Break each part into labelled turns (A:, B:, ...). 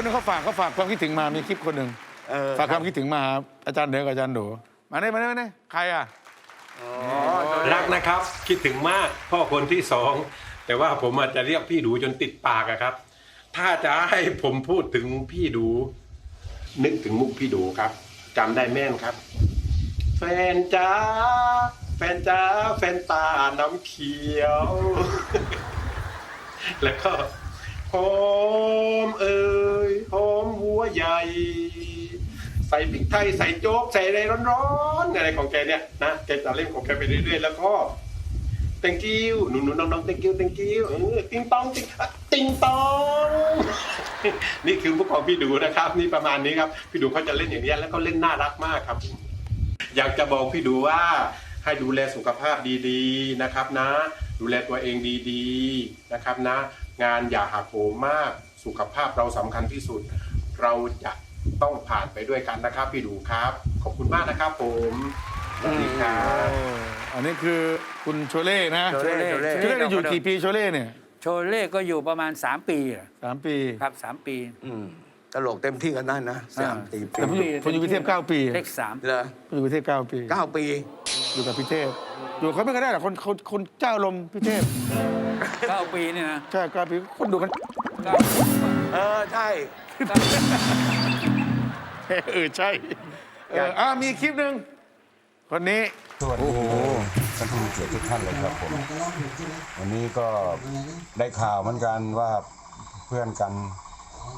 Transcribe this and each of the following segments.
A: คนหนึงเขาฝากเขาฝากความคิดถึงมามีคลิปคนหนึ่ง
B: เออ
A: ฝากความคิดถึงมาหาอาจารย์เด๋อกับอาจารย์โดมาเนี่ยมาเนี่ยมาเนี่ยใครอะ
C: รักนะครับ คิดถึงมากพ่อคนที่สอง แต่ว่าผมอาจจะเรียกพี่ดูจนติดปากอะครับ ถ้าจะให้ผมพูดถึงพี่ดู นึกถึงมุกพี่ดูครับจำได้แม่นครับ แฟนจ้าแฟนจ้าแฟนตาน้ำเขียว แล้วก็หอมเอ่ยหอมหั วใหญ่ ใส่พริกไทยใส่โจ๊กใส่อะไรร้อนๆอะไรของแกเนี่ยนะแกจะเล่นของแกไปเรื่อยๆแล้วก็ thank you หนูๆน้องๆ thank you thank you เออติงตองติงติงตองนี่คือพวกของพี่ดูนะครับ นี่ประมาณนี้ครับพี่ดูเขาจะเล่นอย่างนี้แล้วก็เล่นน่ารักมากครับ อยากจะบอกพี่ดูว่าให้ดูแลสุขภาพดีๆนะครับนะ ดูแลตัวเองดีๆนะครับนะ งานอย่าหักโหมมากสุขภาพเราสำคัญที่สุด เราจะต้องผ่านไปด้วยกันนะครับ พี่ดูครับ ขอบคุณมากนะครับผมสวัสดีครับ
A: อันนี้คือคุณโชเล่นะ
B: โชเล่โชเล่
A: โชเล่เนี่ยอยู่กี่ปีโชเล่เนี่ย
D: โชเล่ก็อยู่ประมาณ 3 ปีอะ
A: สามปี
D: ครับสามปี
B: อืมตลกเต็มที่กันได้นะสามตี
A: แต่ผมอยู่ผมอยู่พิเทพเก้าปี
D: เลขสาม
B: เหรอ
A: ผมอยู่พิเทพเก้าปี
B: เก้าปี
A: อยู่กับพิเทพอยู่กับเขาไม่ก็ได้หรอกคนคนคนเจ้าลมพิเทพ
D: เก้าปีเนี่ยนะ
A: ใช่เก้าปีคนดูกัน
D: เก้า
B: เออ ใช่
D: เก้า
A: เออ ใช่ เอออ่ามีคลิปหนึ่งคนนี้
E: สวัสดีท่านผู้มีเกียรติทุกท่านเลยครับผม วันนี้ก็ได้ข่าวเหมือนกันว่าเพื่อนกัน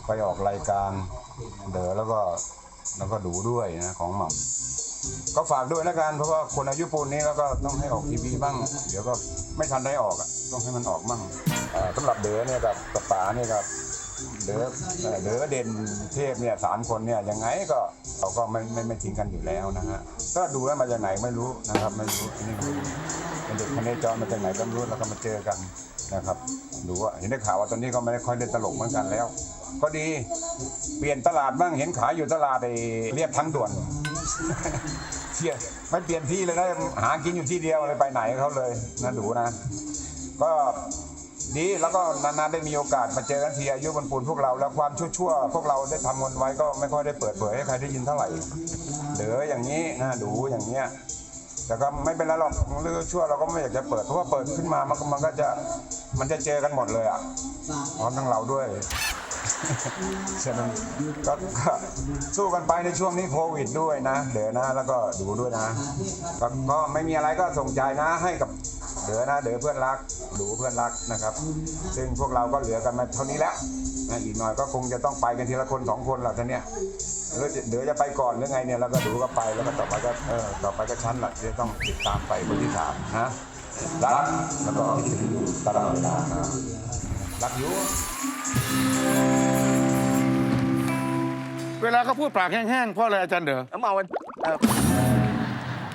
E: ไปออกรายการเด๋อแล้วก็แล้วก็ดูด้วยนะของหม่ำก็ฝากด้วยแล้วกันเพราะว่าคนอายุปูนนี้แล้วก็ต้องให้ออกทีวีบ้าง เดี๋ยวก็ไม่ทันได้ออกอะต้องให้มันออกมั่งอ่าสำหรับเด๋อเนี่ยกับกับป๋าเนี่ยครับ เด๋อเอ่อเด๋อเด่นเทพเนี่ยสามคนเนี่ยยังไงก็เราก็ไม่ไม่ไม่ทิ้งกันอยู่แล้วนะฮะก็ดูแล้วมาจากไหนไม่รู้นะครับไม่รู้นี่เป็นเด็กพเนจรมาจากไหนก็ไม่รู้แล้วก็มาเจอกันนะครับดูว่าเห็นได้ข่าวว่าตอนนี้ก็ไม่ได้ค่อยเล่นตลกเหมือนกันแล้ว ก็ดีเปลี่ยนตลาดบ้างเห็นขายอยู่ตลาดไอ้เรียบทั้งด่วนเชี่ยไม่เปลี่ยนที่เลยนะหากินอยู่ที่เดียวเลยไปไหนเขาเลยนะดูนะ ก็ ดีแล้วก็นานๆได้มีโอกาสมาเจอกันทีอายุบนปูนพวกเรา แล้วความชั่วๆพวกเราได้ทำกันไว้ก็ไม่ค่อยได้เปิดเผยให้ใครได้ยินเท่าไหร่เหลืออย่างนี้นะดูอย่างเงี้ยแต่ก็ไม่เป็นไรหรอกเรื่องชั่วเราก็ไม่อยากจะเปิดเพราะว่าเปิดขึ้นมามันก็มันก็จะมันจะเจอกันหมดเลยอะพร้อมทั้งเราด้วยฉะนั้นก็สู้กันไปในช่วงนี้โควิดด้วยนะเดี๋ยวนะ แล้วก็ดูด้วยนะก็ไม่มีอะไรก็ส่งใจนะให้กับ เดี๋ยวนะเดี๋ยวเพื่อนรักดูเพื่อนรักนะครับ ซึ่งพวกเราก็เหลือกันมาเท่านี้แล้วนะอีกหน่อยก็คงจะต้องไปกันทีละคนสองคนแหละท่านเนี่ยหรือเดี๋ยวจะไปก่อนหรือไงเนี่ยแล้วก็ดูก็ไปแล้วก็ต่อไปก็เออต่อไปก็ชั้นแหละที่จะต้องติดตามไปคนที่สามนะรักแล้วก็คิดถึงอยู่ตลอดเวลานะรักอยู่
A: เวลาเขาพูดปากแห้งๆเพราะอะไรอาจารย์เด๋อ
B: แล้วมาวันเออ